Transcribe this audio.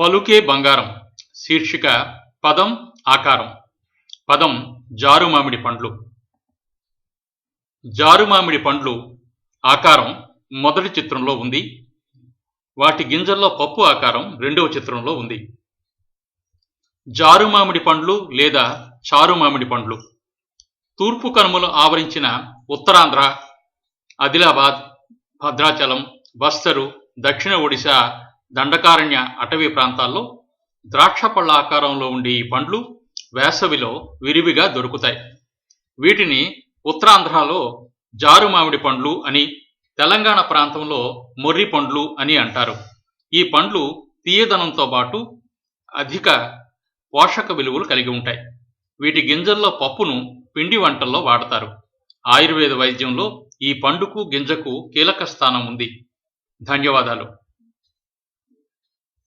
పలుకే బంగారం శీర్షిక పదం ఆకారం. పదం జారుమామిడి పండ్లు. జారుమామిడి పండ్లు ఆకారం మొదటి చిత్రంలో ఉంది. వాటి గింజల్లో పప్పు ఆకారం రెండవ చిత్రంలో ఉంది. జారుమామిడి పండ్లు లేదా చారుమామిడి పండ్లు. తూర్పు కనుమలు ఆవరించిన ఉత్తరాంధ్ర ఆదిలాబాద్ భద్రాచలం బస్తరు దక్షిణ ఒడిశా దండకారణ్య అటవీ ప్రాంతాల్లో ద్రాక్ష పళ్ళ ఆకారంలో ఉండే ఈ పండ్లు వేసవిలో విరివిగా దొరుకుతాయి. వీటిని ఉత్తరాంధ్రలో జారు మామిడి పండ్లు అని తెలంగాణ ప్రాంతంలో మొర్రి పండ్లు అని అంటారు. ఈ పండ్లు తీయదనంతో పాటు అధిక పోషక విలువలు కలిగి ఉంటాయి. వీటి గింజల్లో పప్పును పిండి వంటల్లో వాడతారు. ఆయుర్వేద వైద్యంలో ఈ పండుకు గింజకు కీలక స్థానం ఉంది. ధన్యవాదాలు.